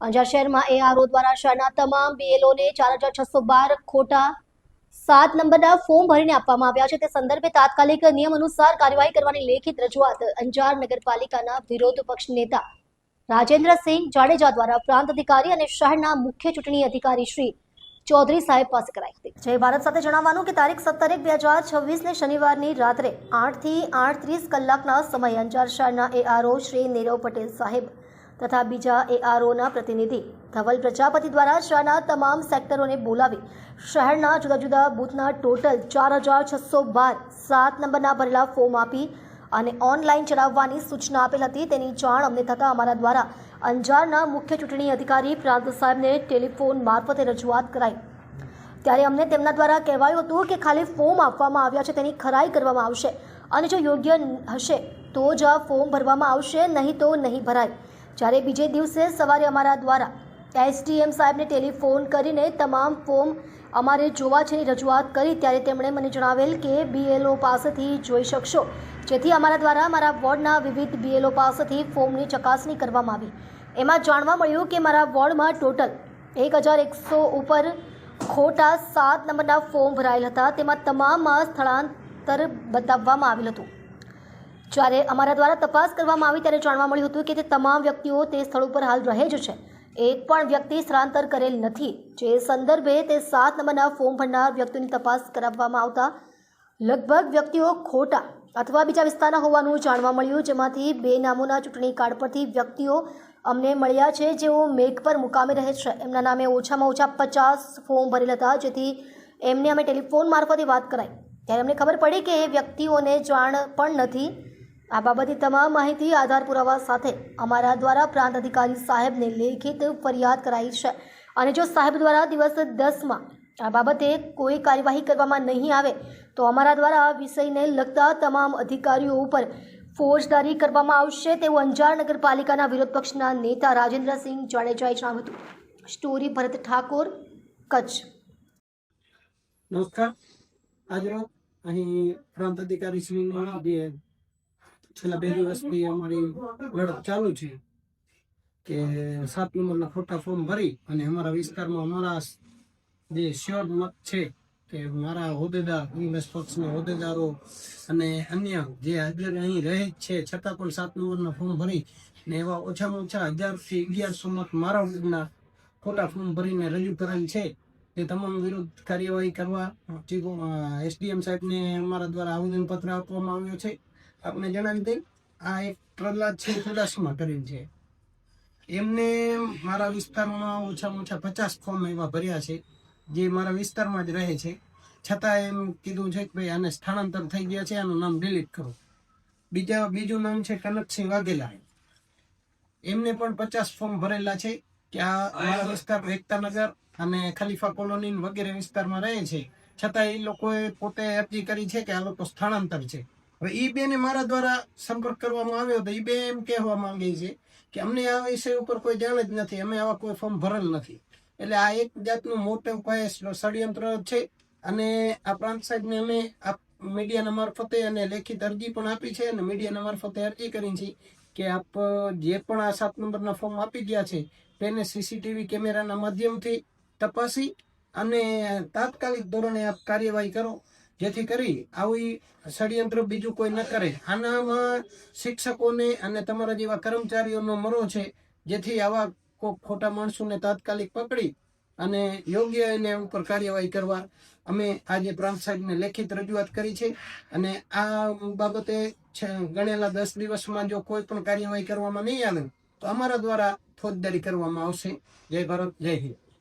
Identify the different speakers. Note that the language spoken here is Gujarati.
Speaker 1: અંજાર શહેરમાં એઆરઓ દ્વારા શહેરના તમામ બીએલઓને ચાર હજાર છસો બાર ખોટા સાત નંબરના ફોર્મ ભરીને આપવામાં આવ્યા છે. તે સંદર્ભે તાત્કાલિક નિયમ અનુસાર કાર્યવાહી કરવાની લેખિત રજૂઆત અંજાર નગરપાલિકાના વિરોધ પક્ષ નેતા રાજેન્દ્રસિંહ જાડેજા દ્વારા પ્રાંત અધિકારી અને શહેરના મુખ્ય ચૂંટણી અધિકારી શ્રી ચૌધરી સાહેબ પાસે કરાઈ હતી. જય ભારત સાથે જણાવવાનું કે તારીખ સત્તર એક બે હજાર છવ્વીસને શનિવારની રાત્રે આઠથી આઠ ત્રીસ કલાકના સમયે અંજાર શહેરના એઆરઓ શ્રી નીરવ પટેલ સાહેબ તથા બીજા એઆરઓના પ્રતિનિધિ. ધવલ પ્રજાપતિ દ્વારા શહેરના તમામ સેક્ટરોને બોલાવી શહેરના જુદા જુદા બૂથના ટોટલ ચાર હજાર છસો બાર સાત નંબરના ભરેલા ફોર્મ આપી અને ઓનલાઈન ચડાવવાની સૂચના આપેલ હતી. તેની જાણ અમને થતાં અમારા દ્વારા અંજારના મુખ્ય ચૂંટણી અધિકારી પ્રાંત સાહેબને ટેલિફોન મારફતે રજૂઆત કરાઈ. ત્યારે અમને તેમના દ્વારા કહેવાયું હતું કે ખાલી ફોર્મ આપવામાં આવ્યા છે, તેની ખરાઈ કરવામાં આવશે અને જો યોગ્ય હશે તો જ આ ફોર્મ ભરવામાં આવશે, નહીં તો નહીં ભરાય. જ્યારે બીજે દિવસે સવારે અમારા દ્વારા એસડીએમ સાહેબને ટેલિફોન કરીને તમામ ફોર્મ અમારે જોવા છે રજૂઆત કરી, ત્યારે તેમણે મને જણાવેલ કે બીએલઓ પાસેથી જોઈ શકશો, જેથી અમારા દ્વારા મારા વોર્ડના વિવિધ બીએલઓ પાસેથી ફોર્મની ચકાસણી કરવામાં આવી. એમાં જાણવા મળ્યું કે મારા વોર્ડમાં ટોટલ એક હજાર એકસો ઉપર ખોટા સાત નંબરના ફોર્મ ભરાયેલ હતા. તેમાં તમામમાં સ્થળાંતર બતાવવામાં આવેલ હતું. જ્યારે અમારા દ્વારા તપાસ કરવામાં આવી ત્યારે જાણવા મળ્યું હતું કે તે તમામ વ્યક્તિઓ તે સ્થળ ઉપર હાલ રહે જ છે. એક પણ વ્યક્તિ સ્થળાંતર કરેલ નથી. જે સંદર્ભે તે સાત નંબરના ફોર્મ ભરનાર વ્યક્તિઓની તપાસ કરાવવામાં આવતા લગભગ વ્યક્તિઓ ખોટા અથવા બીજા વિસ્તારના હોવાનું જાણવા મળ્યું, જેમાંથી બે નામોના ચૂંટણી કાર્ડ પરથી વ્યક્તિઓ અમને મળ્યા છે. જેઓ મેઘ પર મુકામે રહે છે. એમના નામે ઓછામાં ઓછા પચાસ ફોર્મ ભરેલ હતા, જેથી એમને અમે ટેલિફોન મારફતે વાત કરાઈ. ત્યારે અમને ખબર પડી કે એ વ્યક્તિઓને જાણ પણ નથી. આ બાબતે તમામ માહિતી આધાર પુરાવા સાથે અમારા દ્વારા પ્રાંત અધિકારી સાહેબને લેખિત ફરિયાદ કરાઈ છે. અને જો સાહેબ દ્વારા દિવસ દસમાં આ બાબતે કોઈ કાર્યવાહી કરવામાં નહીં આવે, તો અમારા દ્વારા વિષયને લગતા તમામ અધિકારીઓ ઉપર ફોજદારી કરવામાં આવશે તેવું અંજાર નગરપાલિકાના વિરોધ પક્ષના નેતા રાજેન્દ્રસિંહ જાડેજાએ જણાવ્યું હતું. સ્ટોરી ભરત ઠાકોર, કચ્છ.
Speaker 2: નમસ્કાર. આજરોજ અહીં પ્રાંત અધિકારી શ્રીની છેલ્લા બે દિવસથી અમારી લડત ચાલુ છે કે સાત નંબરના ખોટા ફોર્મ ભરી અને અમારા વિસ્તારમાં અમારા જે શ્યોર મત છે કે મારા હોદ્દેદાર કોંગ્રેસ પક્ષના હોદ્દેદારો અને અન્ય જે હાજર અહીં રહે છે, છતાં પણ સાત નંબરના ફોર્મ ભરી ને એવા ઓછામાં ઓછા હજારથી અગિયારસો મત મારા વર્ગના ખોટા ફોર્મ ભરીને રજૂ કરેલ છે. તે તમામ વિરુદ્ધ કાર્યવાહી કરવા એસડીએમ સાહેબને અમારા દ્વારા આવેદનપત્ર આપવામાં આવ્યો છે. આપને જણાવી દઈ, આ એક પ્રહલાદ છે ચુડાસમા કરીને છે. એમને મારા વિસ્તારમાં ઓછામાં ઓછા પચાસ ફોર્મ એવા ભર્યા છે, જે મારા વિસ્તારમાં જ રહે છે. છતાં એમ કીધું છે કે ભાઈ આને સ્થળાંતર થઈ ગયા છે, આનું નામ ડિલીટ કરો. બીજા, બીજું નામ છે કનકસિંહ વાઘેલા. એમને પણ પચાસ ફોર્મ ભરેલા છે કે આ મારા વિસ્તાર એકતાનગર અને ખલીફા કોલોની વગેરે વિસ્તારમાં રહે છે. છતાં એ લોકોએ પોતે અરજી કરી છે કે આ લોકો સ્થળાંતર છે. હવે એ બેને મારા દ્વારા સંપર્ક કરવામાં આવ્યો તો એ બે એમ કહેવા માંગે છે કે અમને આ વિષય ઉપર કોઈ જાણ જ નથી, અમે આવા કોઈ ફોર્મ ભરેલ નથી. એટલે આ એક જાતનું મોટો કોઈ ષડયંત્ર છે અને આ પ્રાંત સાહેબને અમે મીડિયાના મારફતે અને લેખિત અરજી પણ આપી છે અને મીડિયાના મારફતે અરજી કરી છે કે આપ જે પણ આ સાત નંબરના ફોર્મ આપી ગયા છે તેને સીસીટીવી કેમેરાના માધ્યમથી તપાસી અને તાત્કાલિક ધોરણે આપ કાર્યવાહી કરો. જેથી કરી આવી ષડયંત્ર બીજું કોઈ ન કરે. આનામાં શિક્ષકોને અને તમારા જેવા કર્મચારીઓનો મરો છે, જેથી આવા કોઈક ખોટા માણસોને તાત્કાલિક પકડી અને યોગ્ય એને ઉપર કાર્યવાહી કરવા અમે આજે પ્રાંત સાહેબને લેખિત રજૂઆત કરી છે. અને આ બાબતે ગણેલા દસ દિવસમાં જો કોઈ પણ કાર્યવાહી કરવામાં નહીં આવે, તો અમારા દ્વારા ફોજદારી કરવામાં આવશે. જય ભારત, જય હિન્દ.